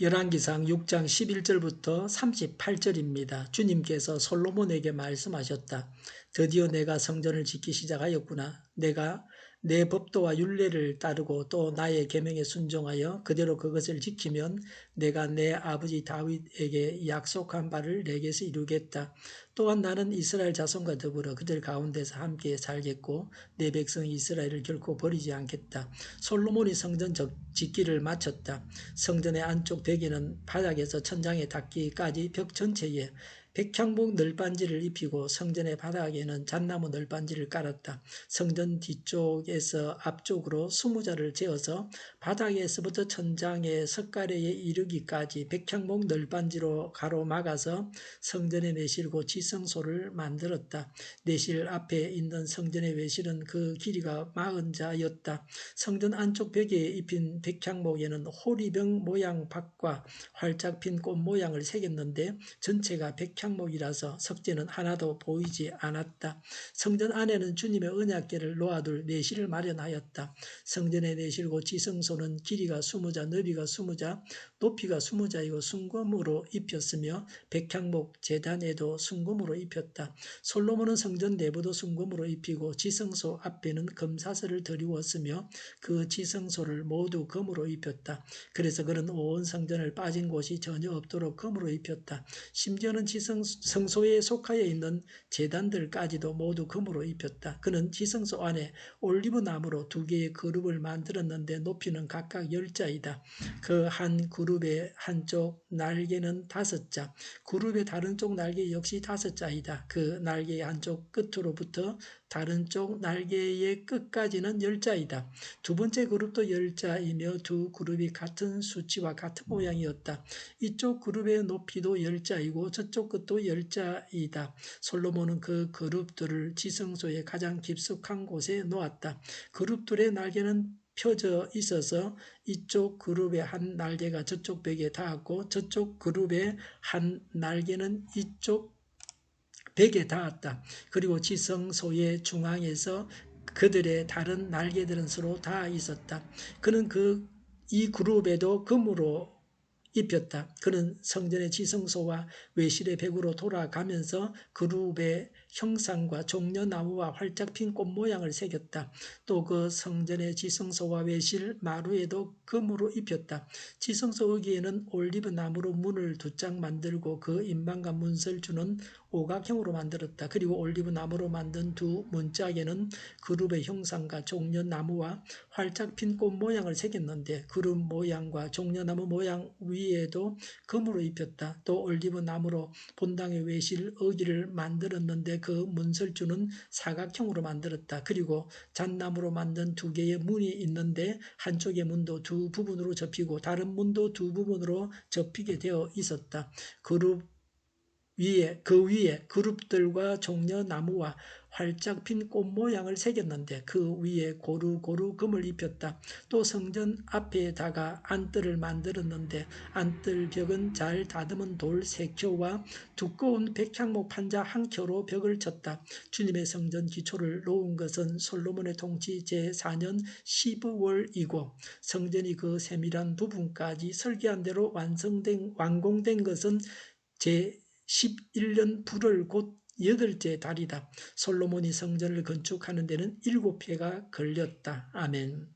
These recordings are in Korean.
열왕기상 6장 11절부터 38절입니다. 주님께서 솔로몬에게 말씀하셨다. 드디어 내가 성전을 짓기 시작하였구나. 내가 내 법도와 윤례를 따르고 또 나의 계명에 순종하여 그대로 그것을 지키면 내가 내 아버지 다윗에게 약속한 바를 내게서 이루겠다. 또한 나는 이스라엘 자손과 더불어 그들 가운데서 함께 살겠고 내 백성 이스라엘을 결코 버리지 않겠다. 솔로몬이 성전 짓기를 마쳤다. 성전의 안쪽 벽에는 바닥에서 천장에 닿기까지 벽 전체에 백향목 널빤지를 입히고 성전의 바닥에는 잣나무 널빤지를 깔았다. 성전 뒤쪽에서 앞쪽으로 수무자를 재어서 바닥에서부터 천장의 석가래에 이르기까지 백향목 널빤지로 가로막아서 성전의 내실고 지성소를 만들었다. 내실 앞에 있는 성전의 외실은 그 길이가 마흔 자였다. 성전 안쪽 벽에 입힌 백향목에는 호리병 모양 박과 활짝 핀 꽃 모양을 새겼는데 전체가 백향 창목이라서 석재는 하나도 보이지 않았다. 성전 안에는 주님의 언약계를 놓아둘 내실을 마련하였다. 성전의 내실고 지성소는 길이가 수무자, 너비가 수무자, 높이가 수무자이고 순금으로 입혔으며 백향목 재단에도 순금으로 입혔다. 솔로몬은 성전 내부도 순금으로 입히고 지성소 앞에는 금사슬을 드리웠으며 그 지성소를 모두 금으로 입혔다. 그래서 그는 온 성전을 빠진 곳이 전혀 없도록 금으로 입혔다. 심지어는 지성 성소에 속하여 있는 재단들까지도 모두 금으로 입혔다. 그는 지성소 안에 올리브 나무로 두 개의 그룹을 만들었는데 높이는 각각 열 자이다. 그 한 그룹의 한쪽 날개는 다섯 자, 그룹의 다른 쪽 날개 역시 다섯 자이다. 그 날개의 한쪽 끝으로부터 다른 쪽 날개의 끝까지는 열자이다. 두 번째 그룹도 열자이며 두 그룹이 같은 수치와 같은 모양이었다. 이쪽 그룹의 높이도 열자이고 저쪽 끝도 열자이다. 솔로몬은 그 그룹들을 지성소의 가장 깊숙한 곳에 놓았다. 그룹들의 날개는 펴져 있어서 이쪽 그룹의 한 날개가 저쪽 벽에 닿았고 저쪽 그룹의 한 날개는 이쪽 벽에 닿았다. 그리고 지성소의 중앙에서 그들의 다른 날개들은 서로 닿아 있었다. 그는 그 이 그룹에도 금으로 입혔다. 그는 성전의 지성소와 외실의 벽으로 돌아가면서 그룹의 형상과 종려나무와 활짝 핀 꽃 모양을 새겼다. 또 그 성전의 지성소와 외실 마루에도 금으로 입혔다. 지성소 여기에는 올리브 나무로 문을 두 장 만들고 그 인방과 문설 주는 오각형으로 만들었다. 그리고 올리브 나무로 만든 두 문짝에는 그룹의 형상과 종려나무와 활짝 핀 꽃 모양을 새겼는데 그룹 모양과 종려나무 모양 위에도 금으로 입혔다. 또 올리브 나무로 본당의 외실 어기를 만들었는데 그 문설주는 사각형으로 만들었다. 그리고 잣나무로 만든 두 개의 문이 있는데 한쪽의 문도 두 부분으로 접히고 다른 문도 두 부분으로 접히게 되어 있었다. 그룹 위에 그 위에 그룹들과 종려 나무와 활짝 핀 꽃 모양을 새겼는데 그 위에 고루고루 금을 입혔다. 또 성전 앞에다가 안뜰을 만들었는데 안뜰 벽은 잘 다듬은 돌 세 켜와 두꺼운 백향목 판자 한 켜로 벽을 쳤다. 주님의 성전 기초를 놓은 것은 솔로몬의 통치 제4년 12월이고 성전이 그 세밀한 부분까지 설계한 대로 완성된 완공된 것은 제 11년 불을 곧 여덟째 달이다. 솔로몬이 성전을 건축하는 데는 일곱 해가 걸렸다. 아멘.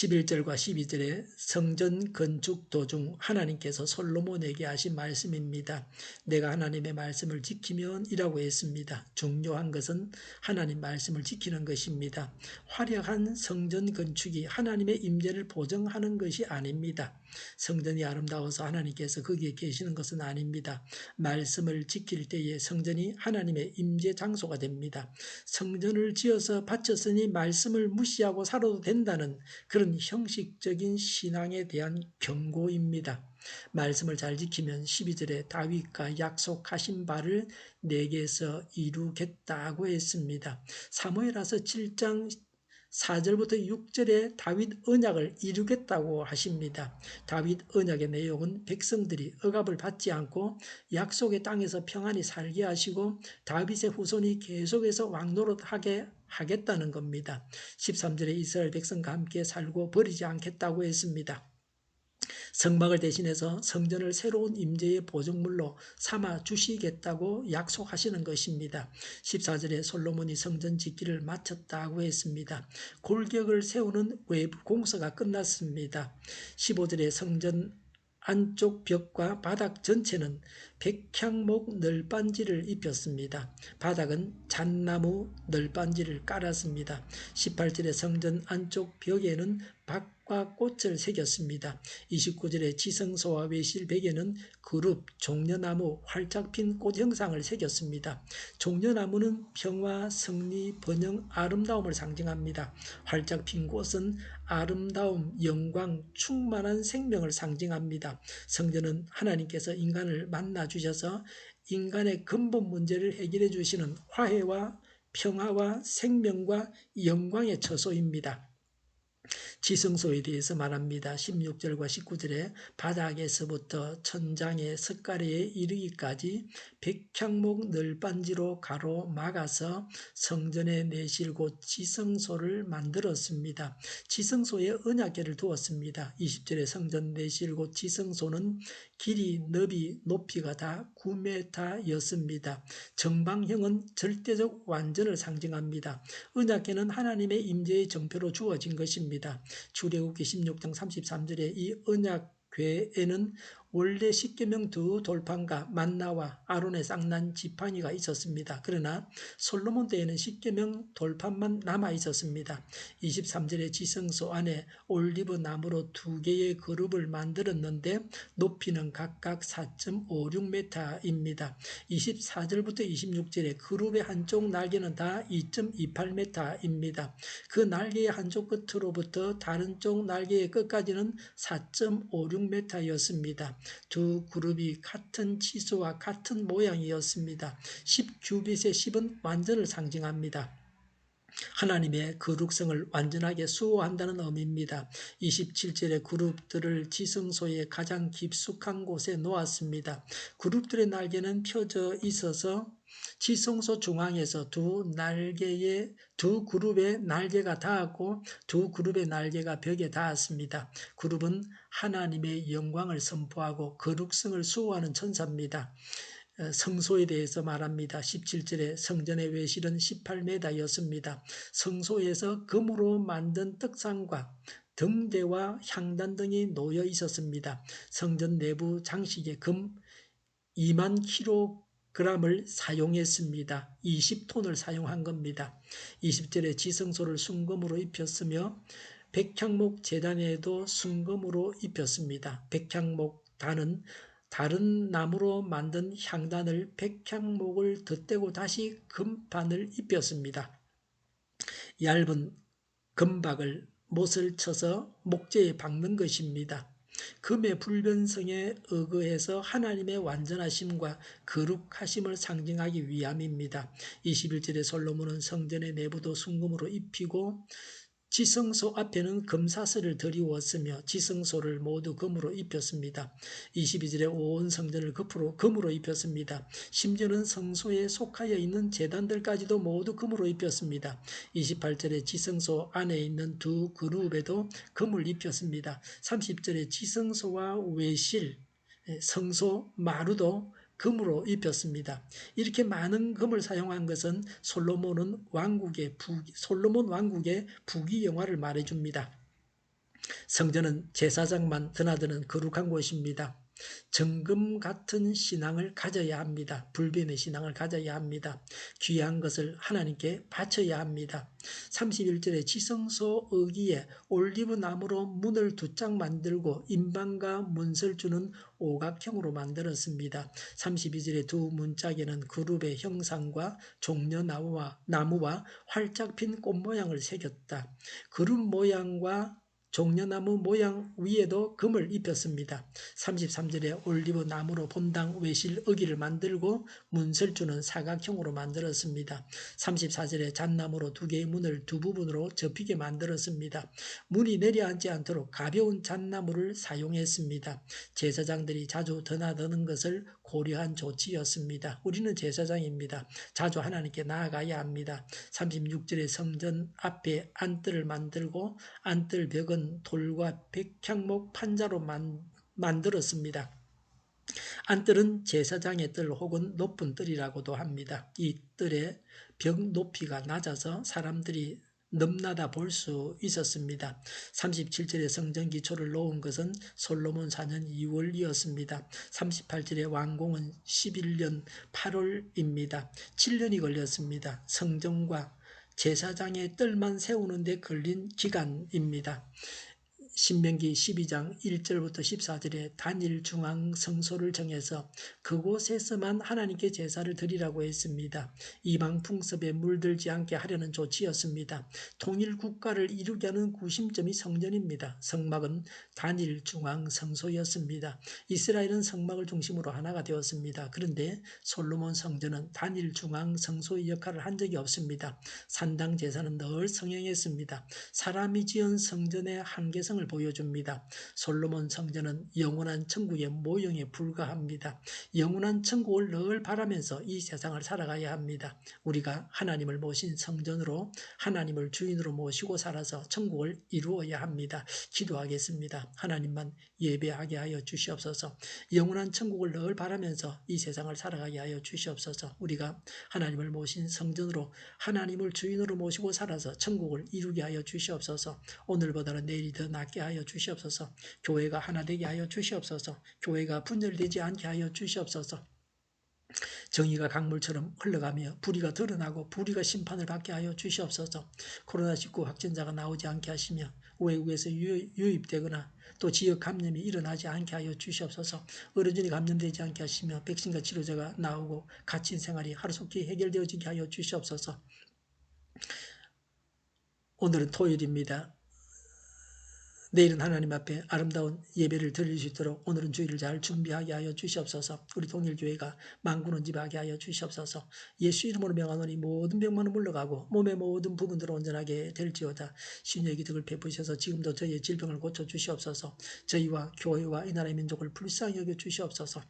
11절과 12절에 성전 건축 도중 하나님께서 솔로몬에게 하신 말씀입니다. 내가 하나님의 말씀을 지키면 이라고 했습니다. 중요한 것은 하나님 말씀을 지키는 것입니다. 화려한 성전 건축이 하나님의 임재를 보정하는 것이 아닙니다. 성전이 아름다워서 하나님께서 거기에 계시는 것은 아닙니다. 말씀을 지킬 때에 성전이 하나님의 임재 장소가 됩니다. 성전을 지어서 바쳤으니 말씀을 무시하고 살아도 된다는 그런 형식적인 신앙에 대한 경고입니다. 말씀을 잘 지키면 12절에 다윗과 약속하신 바를 내게서 이루겠다고 했습니다. 사무엘하서 7장 4절부터 6절에 다윗 언약을 이루겠다고 하십니다. 다윗 언약의 내용은 백성들이 억압을 받지 않고 약속의 땅에서 평안히 살게 하시고 다윗의 후손이 계속해서 왕노릇하게 하겠다는 겁니다. 13절에 이스라엘 백성과 함께 살고 버리지 않겠다고 했습니다. 성막을 대신해서 성전을 새로운 임재의 보증물로 삼아 주시겠다고 약속하시는 것입니다. 14절에 솔로몬이 성전 짓기를 마쳤다고 했습니다. 골격을 세우는 외부 공사가 끝났습니다. 15절에 성전 안쪽 벽과 바닥 전체는 백향목 널빤지를 입혔습니다. 바닥은 잣나무 널빤지를 깔았습니다. 18절에 성전 안쪽 벽에는 박 과 꽃을 새겼습니다. 29절에 지성소와 외실 벽에는 그룹, 종려나무, 활짝 핀 꽃 형상을 새겼습니다. 종려나무는 평화, 승리, 번영, 아름다움을 상징합니다. 활짝 핀 꽃은 아름다움, 영광, 충만한 생명을 상징합니다. 성전은 하나님께서 인간을 만나 주셔서 인간의 근본 문제를 해결해 주시는 화해와 평화와 생명과 영광의 처소입니다. 지성소에 대해서 말합니다. 16절과 19절에 바닥에서부터 천장의 석가래에 이르기까지 백향목 널빤지로 가로 막아서 성전에 내실 곳 지성소를 만들었습니다. 지성소에 언약계를 두었습니다. 20절에 성전 내실 곳 지성소는 길이, 너비, 높이가 다 9m였습니다. 정방형은 절대적 완전을 상징합니다. 언약계는 하나님의 임재의 정표로 주어진 것입니다. 출애굽기 16장 33절에 이 언약 괴에는 원래 십계명 두 돌판과 만나와 아론의 쌍난 지팡이가 있었습니다. 그러나 솔로몬 때에는 십계명 돌판만 남아 있었습니다. 23절의 지성소 안에 올리브 나무로 두 개의 그룹을 만들었는데 높이는 각각 4.56m입니다. 24절부터 26절에 그룹의 한쪽 날개는 다 2.28m입니다. 그 날개의 한쪽 끝으로부터 다른 쪽 날개의 끝까지는 4.56m였습니다. 두 그룹이 같은 치수와 같은 모양이었습니다. 10규빗의 10은 완전을 상징합니다. 하나님의 거룩성을 완전하게 수호한다는 의미입니다. 27절의 그룹들을 지성소의 가장 깊숙한 곳에 놓았습니다. 그룹들의 날개는 펴져 있어서 지성소 중앙에서 두 날개의 두 그룹의 날개가 닿았고 두 그룹의 날개가 벽에 닿았습니다. 그룹은 하나님의 영광을 선포하고 거룩성을 수호하는 천사입니다. 어, 성소에 대해서 말합니다. 17절에 성전의 외실은 18m였습니다. 성소에서 금으로 만든 떡상과 등대와 향단 등이 놓여 있었습니다. 성전 내부 장식에 금 2만 킬로그램을 사용했습니다. 20톤을 사용한 겁니다. 20절에 지성소를 순금으로 입혔으며 백향목 재단에도 순금으로 입혔습니다. 백향목 단은 다른 나무로 만든 향단을 백향목을 덧대고 다시 금판을 입혔습니다. 얇은 금박을 못을 쳐서 목재에 박는 것입니다. 금의 불변성에 의거해서 하나님의 완전하심과 거룩하심을 상징하기 위함입니다. 21절에 솔로몬은 성전의 내부도 순금으로 입히고 지성소 앞에는 금사슬을 들이웠으며 지성소를 모두 금으로 입혔습니다. 22절에 온 성전을 금으로, 금으로 입혔습니다. 심지어는 성소에 속하여 있는 재단들까지도 모두 금으로 입혔습니다. 28절에 지성소 안에 있는 두 그룹에도 금을 입혔습니다. 30절에 지성소와 외실, 성소, 마루도 금으로 입혔습니다. 이렇게 많은 금을 사용한 것은 솔로몬은 왕국의 부, 솔로몬 왕국의 부귀 영화를 말해줍니다. 성전은 제사장만 드나드는 거룩한 곳입니다. 정금 같은 신앙을 가져야 합니다. 불변의 신앙을 가져야 합니다. 귀한 것을 하나님께 바쳐야 합니다. 31절에 지성소 어기에 올리브 나무로 문을 두 짝 만들고 인방과 문설 주는 오각형으로 만들었습니다. 32절에 두 문짝에는 그룹의 형상과 종려 나무와 나무와 활짝 핀 꽃 모양을 새겼다. 그룹 모양과 종려나무 모양 위에도 금을 입혔습니다. 33절에 올리브 나무로 본당 외실 어기를 만들고 문설주는 사각형으로 만들었습니다. 34절에 잣나무로 두 개의 문을 두 부분으로 접히게 만들었습니다. 문이 내려앉지 않도록 가벼운 잣나무를 사용했습니다. 제사장들이 자주 드나드는 것을 고려한 조치였습니다. 우리는 제사장입니다. 자주 하나님께 나아가야 합니다. 36절에 성전 앞에 안뜰을 만들고 안뜰 벽은 돌과 백향목 판자로 만 만들었습니다. 안뜰은 제사장의 뜰 혹은 높은 뜰이라고도 합니다. 이 뜰의 벽 높이가 낮아서 사람들이 넘나다 볼 수 있었습니다. 37절에 성전 기초를 놓은 것은 솔로몬 4년 2월이었습니다. 38절에 완공은 11년 8월입니다. 7년이 걸렸습니다. 성전과 제사장의 뜰만 세우는데 걸린 기간입니다. 신명기 12장 1절부터 14절에 단일 중앙 성소를 정해서 그곳에서만 하나님께 제사를 드리라고 했습니다. 이방 풍습에 물들지 않게 하려는 조치였습니다. 통일 국가를 이루게 하는 구심점이 성전입니다. 성막은 단일 중앙 성소였습니다. 이스라엘은 성막을 중심으로 하나가 되었습니다. 그런데 솔로몬 성전은 단일 중앙 성소의 역할을 한 적이 없습니다. 산당 제사는 늘 성행했습니다. 사람이 지은 성전의 한계성을 보여줍니다. 솔로몬 성전은 영원한 천국의 모형에 불과합니다. 영원한 천국을 늘 바라면서 이 세상을 살아가야 합니다. 우리가 하나님을 모신 성전으로 하나님을 주인으로 모시고 살아서 천국을 이루어야 합니다. 기도하겠습니다. 하나님만 예배하게 하여 주시옵소서. 영원한 천국을 늘 바라면서 이 세상을 살아가게 하여 주시옵소서. 우리가 하나님을 모신 성전으로 하나님을 주인으로 모시고 살아서 천국을 이루게 하여 주시옵소서. 오늘보다는 내일이 더 낫게 하여 주시옵소서. 교회가 하나 되게 하여 주시옵소서. 교회가 분열되지 않게 하여 주시옵소서. 정의가 강물처럼 흘러가며 불의가 드러나고 불의가 심판을 받게 하여 주시옵소서. 코로나19 확진자가 나오지 않게 하시며 외국에서 유입되거나 또 지역 감염이 일어나지 않게 하여 주시옵소서. 어르신이 감염되지 않게 하시며 백신과 치료제가 나오고 갇힌 생활이 하루속히 해결되어지게 하여 주시옵소서. 오늘은 토요일입니다. 내일은 하나님 앞에 아름다운 예배를 드릴 수 있도록 오늘은 주일을 잘 준비하게 하여 주시옵소서. 우리 동일교회가 망구는 집하게 하여 주시옵소서. 예수 이름으로 명하노니 모든 병만은 물러가고 몸의 모든 부분들을 온전하게 될지어다. 신의 기득을 베푸셔서 지금도 저희의 질병을 고쳐 주시옵소서. 저희와 교회와 이 나라의 민족을 불쌍히 여겨 주시옵소서.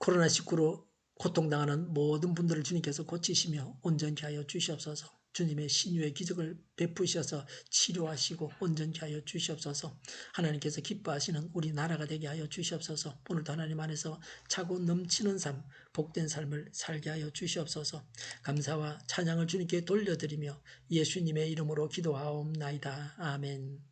코로나19로 고통당하는 모든 분들을 주님께서 고치시며 온전케 하여 주시옵소서. 주님의 신유의 기적을 베푸셔서 치료하시고 온전케 하여 주시옵소서. 하나님께서 기뻐하시는 우리 나라가 되게 하여 주시옵소서. 오늘도 하나님 안에서 차고 넘치는 삶, 복된 삶을 살게 하여 주시옵소서. 감사와 찬양을 주님께 돌려드리며 예수님의 이름으로 기도하옵나이다. 아멘.